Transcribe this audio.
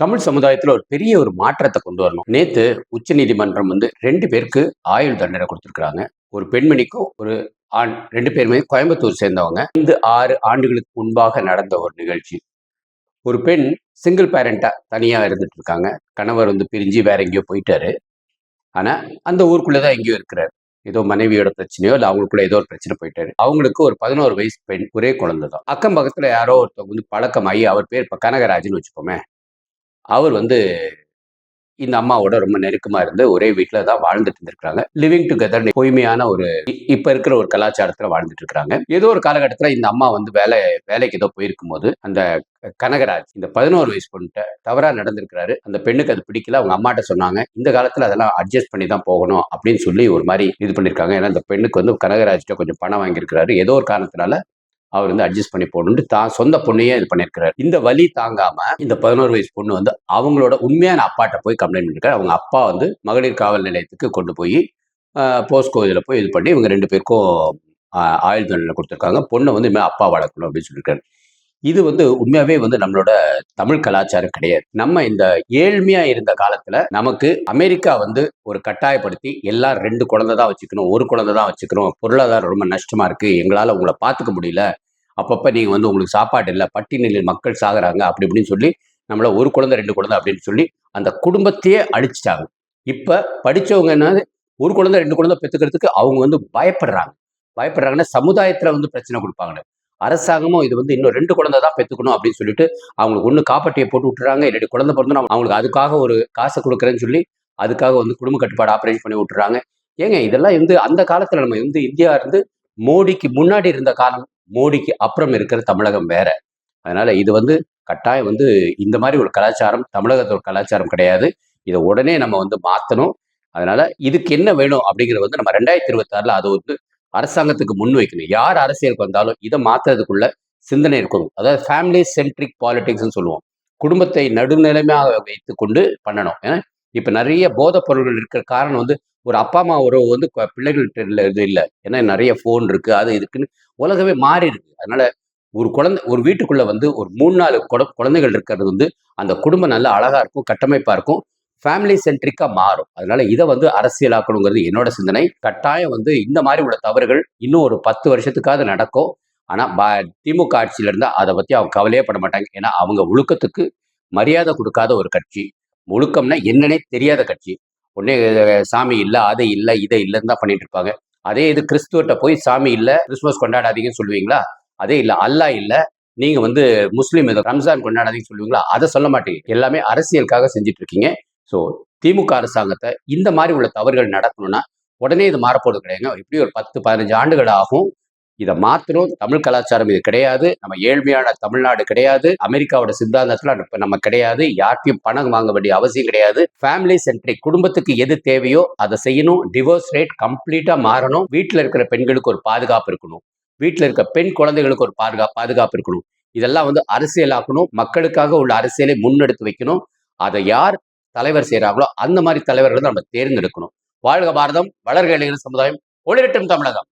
தமிழ் சமுதாயத்துல ஒரு பெரிய ஒரு மாற்றத்தை கொண்டு வரணும். நேத்து உச்ச நீதிமன்றம் வந்து ரெண்டு பேருக்கு ஆயுள் தண்டனை கொடுத்துருக்குறாங்க. ஒரு பெண்மணிக்கும் ஒரு ஆண் ரெண்டு பேருமே கோயம்புத்தூர் சேர்ந்தவங்க. இந்த ஆறு ஆண்டுகளுக்கு முன்பாக நடந்த ஒரு நிகழ்ச்சி. ஒரு பெண் சிங்கிள் பேரண்டா தனியா இருந்துட்டு இருக்காங்க கணவர் வந்து பிரிஞ்சு வேற எங்கேயோ போயிட்டாரு. ஆனா அந்த ஊருக்குள்ளதான் எங்கேயோ இருக்கிறாரு. ஏதோ மனைவியோட பிரச்சனையோ இல்லை அவங்களுக்குள்ள ஏதோ ஒரு பிரச்சனை போயிட்டாரு. அவங்களுக்கு ஒரு பதினோரு வயசு பெண் ஒரே குழந்தை தான் அக்கம் பக்கத்துல யாரோ ஒருத்தவங்க வந்து பழக்கமாகி அவர் பேர் இப்ப கனகராஜன் வச்சுப்போமே அவர் வந்து இந்த அம்மாவோட ரொம்ப நெருக்கமா இருந்து ஒரே வீட்டில் தான் வாழ்ந்துட்டு இருந்திருக்காங்க லிவிங் டுகெதர் பொய்மையான ஒரு இப்ப இருக்கிற ஒரு கலாச்சாரத்துல வாழ்ந்துட்டு இருக்காங்க. ஏதோ ஒரு காலகட்டத்தில் இந்த அம்மா வந்து வேலை வேலைக்கு ஏதோ போயிருக்கும் போது அந்த கனகராஜ் இந்த பதினோரு வயசு பொண்ணுட்ட தவறா நடந்திருக்கிறாரு. அந்த பெண்ணுக்கு அது பிடிக்கல. அவங்க அம்மாட்ட சொன்னாங்க இந்த காலத்துல அதெல்லாம் அட்ஜஸ்ட் பண்ணி தான் போகணும் அப்படின்னு சொல்லி ஒரு மாதிரி இது பண்ணிருக்காங்க. ஏன்னா அந்த பெண்ணுக்கு வந்து கனகராஜ்கிட்ட கொஞ்சம் பணம் வாங்கியிருக்கிறாரு. ஏதோ ஒரு காரணத்தினால அவர் வந்து அட்ஜஸ்ட் பண்ணி போடணும்னு தான் சொந்த பொண்ணையே இது பண்ணியிருக்கிறார் இந்த வலி தாங்காம இந்த பதினோரு வயசு பொண்ணு வந்து அவங்களோட உண்மையான அப்பாட்ட போய் கம்ப்ளைண்ட் பண்ணிருக்காரு. அவங்க அப்பா வந்து மகளிர் காவல் நிலையத்துக்கு கொண்டு போய் போஸ்கோ இதில் போய் இது பண்ணி இவங்க ரெண்டு பேருக்கும் ஆயுள் தண்டனை கொடுத்துருக்காங்க. பொண்ணை வந்து இனிமேல் அப்பா வளர்க்கணும் அப்படின்னு சொல்லியிருக்காரு இது வந்து உண்மையாவே வந்து நம்மளோட தமிழ் கலாச்சாரம் கிடையாது. நம்ம இந்த ஏழ்மையா இருந்த காலத்துல நமக்கு அமெரிக்கா வந்து ஒரு கட்டாயப்படுத்தி எல்லாம் ரெண்டு குழந்தை தான் வச்சுக்கணும் ஒரு குழந்தை தான் வச்சுக்கணும் பொருளாதாரம் ரொம்ப நஷ்டமா இருக்கு எங்களால உங்களை பார்த்துக்க முடியல அப்பப்ப நீங்க வந்து உங்களுக்கு சாப்பாடு இல்லை பட்டியலில் மக்கள் சாகுறாங்க அப்படி இப்படின்னு சொல்லி நம்மள ஒரு குழந்தை ரெண்டு குழந்தை அப்படின்னு சொல்லி அந்த குடும்பத்தையே அழிச்சிட்டாங்க. இப்ப படிச்சவங்க என்ன ஒரு குழந்தை ரெண்டு குழந்தை பெத்துக்கிறதுக்கு அவங்க வந்து பயப்படுறாங்க. பயப்படுறாங்கன்னா சமுதாயத்துல வந்து பிரச்சனை கொடுப்பாங்க. அரசாங்கமும் இது வந்து இன்னும் ரெண்டு குழந்தை தான் பெற்றுக்கணும் அப்படின்னு சொல்லிட்டு அவங்களுக்கு ஒன்று காப்பட்டியை போட்டு விட்டுறாங்க. இல்லாட்டி குழந்தை பிறந்தா அவங்களுக்கு அதுக்காக ஒரு காசை கொடுக்குறேன்னு சொல்லி அதுக்காக வந்து குடும்ப கட்டுப்பாடு ஆப்ரேஷன் பண்ணி விட்டுறாங்க. ஏங்க இதெல்லாம் வந்து அந்த காலத்தில் நம்ம வந்து இந்தியா இருந்து மோடிக்கு முன்னாடி இருந்த காலம் மோடிக்கு அப்புறம் இருக்கிற தமிழகம் வேற. அதனால இது வந்து கட்டாயம் வந்து இந்த மாதிரி ஒரு கலாச்சாரம் தமிழகத்தோட கலாச்சாரம் கிடையாது. இதை உடனே நம்ம வந்து மாற்றணும் அதனால இதுக்கு என்ன வேணும் அப்படிங்கிறது வந்து நம்ம ரெண்டாயிரத்தி இருபத்தி ஆறுல அதை வந்து அரசாங்கத்துக்கு முன் வைக்கணும். யார் அரசியலுக்கு வந்தாலும் இதை மாத்துறதுக்குள்ள சிந்தனை இருக்கணும். அதாவது ஃபேமிலி சென்ட்ரிக் பாலிடிக்ஸ்னு சொல்லுவோம். குடும்பத்தை நடுநிலைமையாக வைத்து கொண்டு பண்ணணும். ஏன்னா இப்போ நிறைய போதைப் பொருள்கள் இருக்கிற காரணம் வந்து ஒரு அப்பா அம்மா உறவு வந்து கு- பிள்ளைகள்கிட்ட இல்லை இது இல்லை. ஏன்னா நிறைய ஃபோன் இருக்குது அது இதுக்குன்னு உலகமே மாறி இருக்கு. அதனால ஒரு குழந்தை ஒரு வீட்டுக்குள்ளே வந்து ஒரு மூணு நாலு குழ- குழந்தைகள் இருக்கிறது வந்து அந்த குடும்பம் நல்லா அழகாக இருக்கும் கட்டமைப்பாக இருக்கும். ஃபேமிலி சென்ட்ரிக்காக மாறும். அதனால இதை வந்து அரசியலாக்கணுங்கிறது என்னோட சிந்தனை. கட்டாயம் வந்து இந்த மாதிரி உள்ள தவறுகள் இன்னும் ஒரு பத்து வருஷத்துக்காவது நடக்கும். ஆனால் ப- திமுக ஆட்சியில் இருந்தால் அதை பற்றி அவங்க கவலையே பட மாட்டாங்க. ஏன்னா அவங்க ஒழுக்கத்துக்கு மரியாதை கொடுக்காத ஒரு கட்சி. ஒழுக்கம்னா என்னன்னே தெரியாத கட்சி. உடனே சாமி இல்லை அதை இல்லை இதை இல்லைன்னு தான் பண்ணிட்டு இருப்பாங்க. அதே இது கிறிஸ்துவர்கிட்ட போய் சாமி இல்லை கிறிஸ்துமஸ் கொண்டாடாதீங்கன்னு சொல்லுவீங்களா? அதே இல்லை அல்லாஹ் இல்லை நீங்க வந்து முஸ்லீம் இது ரம்ஜான் கொண்டாடாதீங்கன்னு சொல்லுவீங்களா? அதை சொல்ல மாட்டீங்க எல்லாமே அரசியலுக்காக செஞ்சுட்டு இருக்கீங்க. ஸோ திமுக அரசாங்கத்தை இந்த மாதிரி உள்ள தவறுகள் நடக்கணும்னா உடனே இது மாறப்போறது கிடையாதுங்க. இப்படி ஒரு பத்து பதினஞ்சு ஆண்டுகள் ஆகும் இதை மாற்றணும் தமிழ் கலாச்சாரம் இது கிடையாது. நம்ம ஏழ்மையான தமிழ்நாடு கிடையாது. அமெரிக்காவோட சித்தாந்தத்தில் நம்ம கிடையாது. யார்ட்டையும் பணம் வாங்க வேண்டிய அவசியம் கிடையாது. ஃபேமிலி சென்ட்ரிக் குடும்பத்துக்கு எது தேவையோ அதை செய்யணும். டிவோர்ஸ் ரேட் கம்ப்ளீட்டாக மாறணும். வீட்டில் இருக்கிற பெண்களுக்கு ஒரு பாதுகாப்பு இருக்கணும். வீட்டில் இருக்க பெண் குழந்தைகளுக்கு ஒரு பாதுகா பாதுகாப்பு இருக்கணும். இதெல்லாம் வந்து அரசியலாக்கணும். மக்களுக்காக உள்ள அரசியலை முன்னெடுத்து வைக்கணும். அதை யார் தலைவர் செய்கிறாங்களோ அந்த மாதிரி தலைவர்களை நம்ம தேர்ந்தெடுக்கணும். வாழ்க பாரதம் வளர்க இளைஞர் சமுதாயம் ஒளிரட்டும் தமிழகம்.